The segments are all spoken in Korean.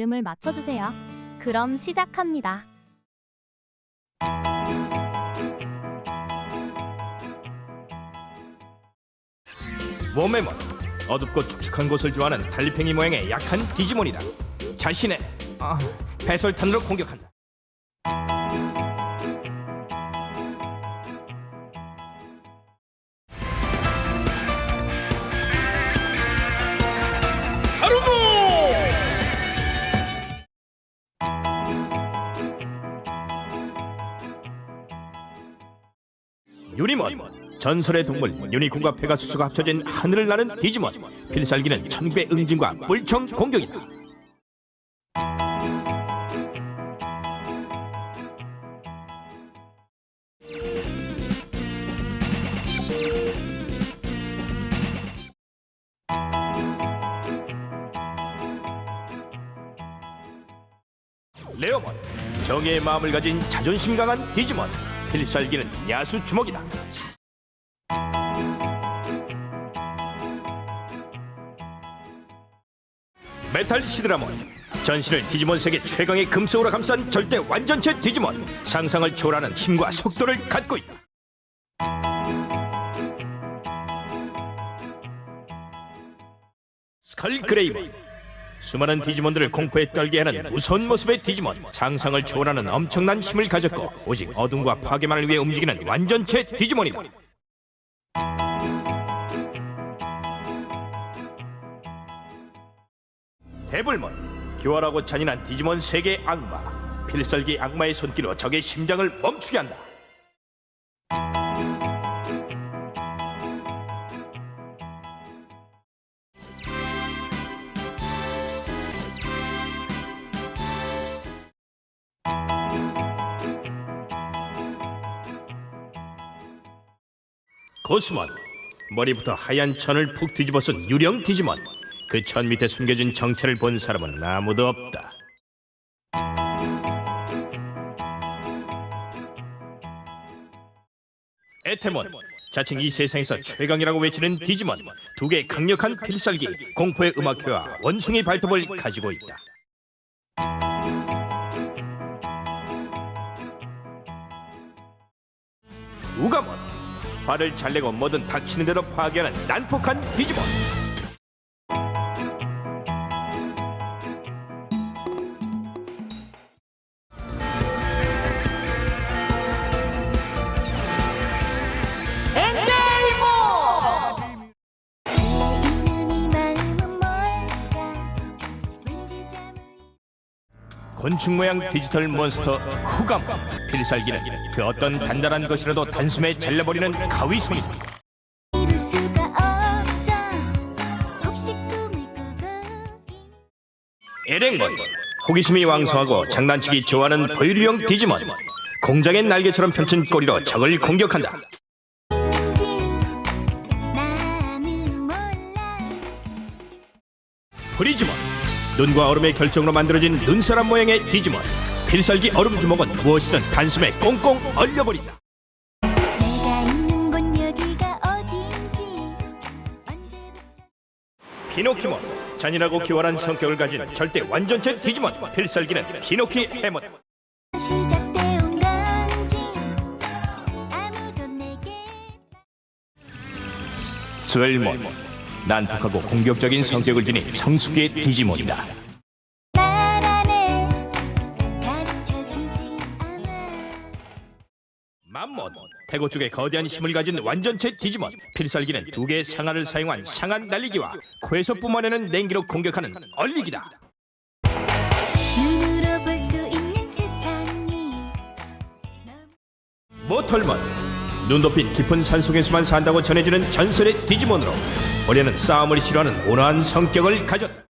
이름을 맞춰주세요. 그럼 시작합니다. 워메먼 어둡고 축축한 곳을 좋아하는 달리팽이 모양의 약한 디지몬이다 자신의 아, 배설탄으로 공격한다 유니몬. 전설의 동물 유니콘과 페가수스가 합쳐진 하늘을 나는 디지몬. 필살기는 천국의 응징과 뿔청 공격이다. 레오몬 정의의 마음을 가진 자존심 강한 디지몬. 필살기는 야수 주먹이다 메탈 시드라몬. 전신을 디지몬 세계 최강의 금속으로 감싼 절대 완전체 디지몬. 상상을 초월하는 힘과 속도를 갖고 있다. 스칼 그레이먼 수많은 디지몬들을 공포에 떨게 하는 무서운 모습의 디지몬. 상상을 초월하는 엄청난 힘을 가졌고 오직 어둠과 파괴만을 위해 움직이는 완전체 디지몬이다 데블몬 교활하고 잔인한 디지몬 세계의 악마 필살기 악마의 손길로 적의 심장을 멈추게 한다. 고스몬 머리부터 하얀 천을 푹 뒤집어 쓴 유령 디지몬 그 천 밑에 숨겨진 정체를 본 사람은 아무도 없다. 에테몬 자칭 이 세상에서 최강이라고 외치는 디지몬 두 개의 강력한 필살기 공포의 음악회와 원숭이 발톱을 가지고 있다. 우가몬 화를 잘 내고 뭐든 닥치는 대로 파괴하는 난폭한 디지몬 곤충 모양 디지털 몬스터 쿠감 필살기는 그 어떤 단단한 것이라도 단숨에 잘라버리는 가위손이다. 이룰 수가 없어. 혹시 꿈을 꾸고 에랭몬 호기심이 왕성하고 장난치기 좋아하는 포유류형 디지몬. 공장의 날개처럼 펼친 꼬리로 적을 공격한다. 있는지 나는 몰라. 프리즈몬 눈과 얼음의 결정으로 만들어진 눈사람 모양의 디지몬. 필살기 얼음 주먹은 무엇이든 단숨에 꽁꽁 얼려버린다. 내가 있는 곳 여기가 어딘지 언제부터 피노키몬. 잔인하고 교활한 성격을 가진 절대 완전체 디지몬. 필살기는 피노키 해몬. 스웰몬 난폭하고 공격적인 성격을 지닌 성숙의 디지몬이다. 맘몬 태고 쪽에 거대한 힘을 가진 완전체 디지몬. 필살기는 두 개의 상한을 사용한 상한 날리기와 코에서 뿜어내는 냉기로 공격하는 얼리기다. 모털몬 눈 덮인 깊은 산속에서만 산다고 전해지는 전설의 디지몬으로 올해는 싸움을 싫어하는 온화한 성격을 가졌다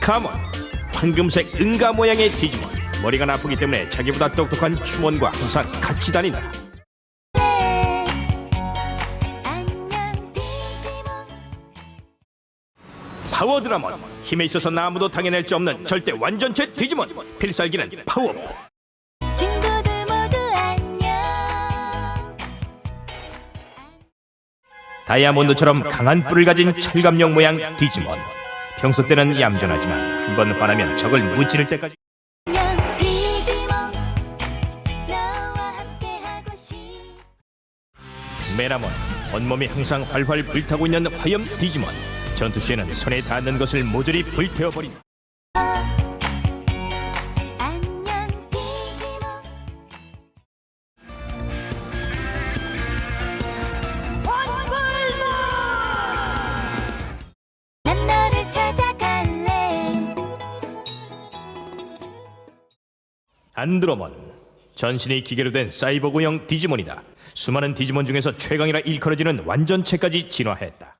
스카몬 황금색 은가 모양의 디지몬. 머리가 나쁘기 때문에 자기보다 똑똑한 춤원과 항상 같이 다닌다. 파워 드라몬 힘에 있어서 아무도 당해낼 수 없는 절대 완전체 디지몬. 필살기는 파워포 친구들 모두 안녕. 다이아몬드처럼 강한 뿔을 가진 철갑령 모양 디지몬 평소 때는 얌전하지만 한 번 화나면 적을 무찌를 때까지 메라몬 온몸이 항상 활활 불타고 있는 화염 디지몬. 전투 시에는 손에 닿는 것을 모조리 불태워버린 안드로몬 전신이 기계로 된 사이보그형 디지몬이다. 수많은 디지몬 중에서 최강이라 일컬어지는 완전체까지 진화했다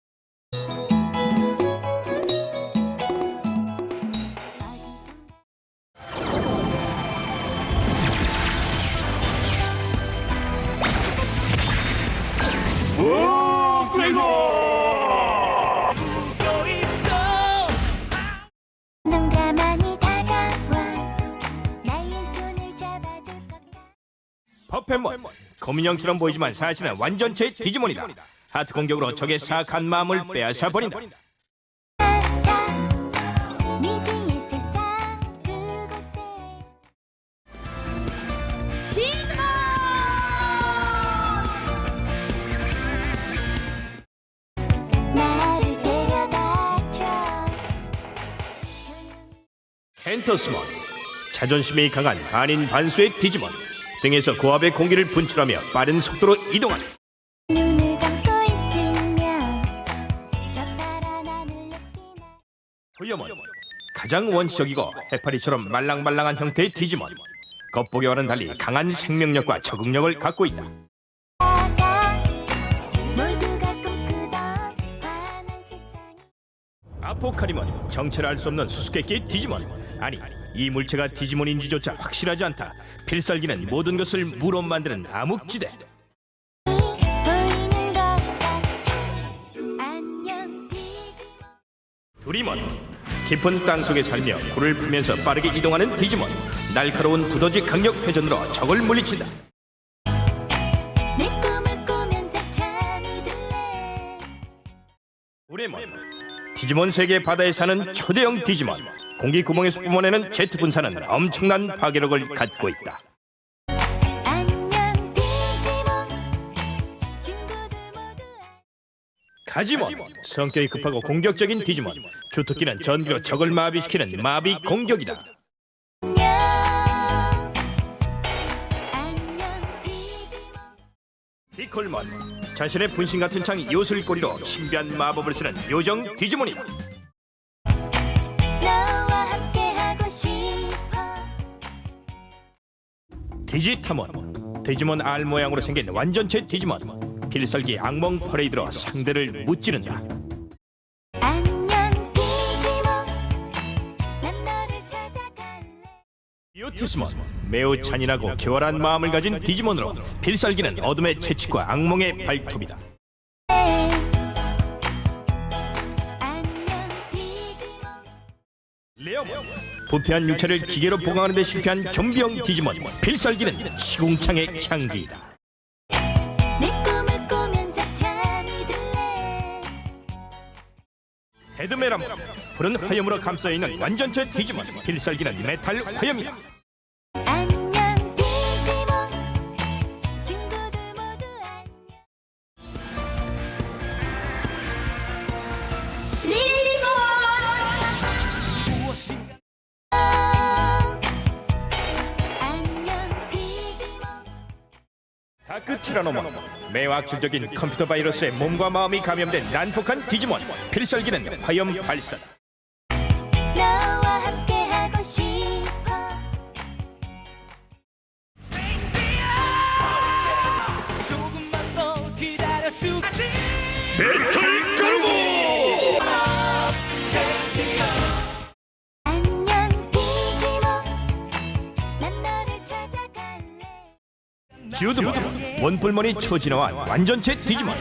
퍼펫몬 거민형처럼 보이지만 사실은 완전체 디지몬이다. 하트 공격으로 적의 사악한 마음을 빼앗아 버린다. 미지의 세상 그곳에 시그마 나를 데려다줘 켄터스몬 자존심이 강한 반인 반수의 디지몬 등에서 고압의 공기를 분출하며 빠른 속도로 이동한다 눈을 감고 있으면 저 파란 하늘 높이 날 호염은 가장 원시적이고 해파리처럼 말랑말랑한 형태의 디지몬 겉보기와는 달리 강한 생명력과 적응력을 갖고 있다. 다가 모두가 꿈꾸던 환한 세상이. 아포카리몬 정체를 알 수 없는 수수께끼의 디지몬 아니 이 물체가 디지몬인지조차 확실하지 않다. 필살기는 모든 것을 무로 만드는 암흑지대. 두리몬 깊은 땅 속에 살며 굴을 풀면서 빠르게 이동하는 디지몬. 날카로운 두더지 강력 회전으로 적을 물리친다. 우레몬. 디지몬 세계 바다에 사는 초대형 디지몬 공기 구멍에서 뿜어내는 제트 분사는 엄청난 파괴력을 갖고 있다. 가지몬 성격이 급하고 공격적인 디지몬. 주특기는 전기로 적을 마비시키는 마비 공격이다. 피콜몬 자신의 분신 같은 창 요술고리로 신비한 마법을 쓰는 요정 디지몬이다 디지타몬 디지몬 알 모양으로 생긴 완전체 디지몬. 필살기 악몽 퍼레이드로 상대를 무찌른다. 안녕 디지몬. 난 너를 찾아갈래. 뷰티스몬 매우 잔인하고 교활한 마음을 가진 디지몬으로 필살기는 어둠의 채찍과 악몽의 발톱이다 부패한 육체를 기계로 보강하는 데 실패한 좀비형 디지몬 필살기는 시궁창의 향기이다. 데드메라몬 푸른 화염으로 감싸있는 완전체 디지몬 필살기는 메탈 화염이다 다크티라노몬 매화학적인 컴퓨터 바이러스에 몸과 마음이 감염된 난폭한 디지몬 필살기는 화염 발사 듀드몬 원뿔머리 초진화한 완전체 디지몬.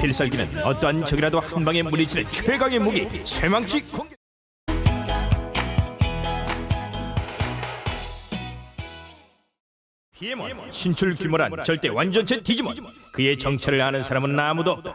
필살기는 어떠한 적이라도 한 방에 물리치는 최강의 무기 쇠망치 공격. 피에몬 신출 규모란 절대 완전체 디지몬. 그의 정체를 아는 사람은 아무도 없다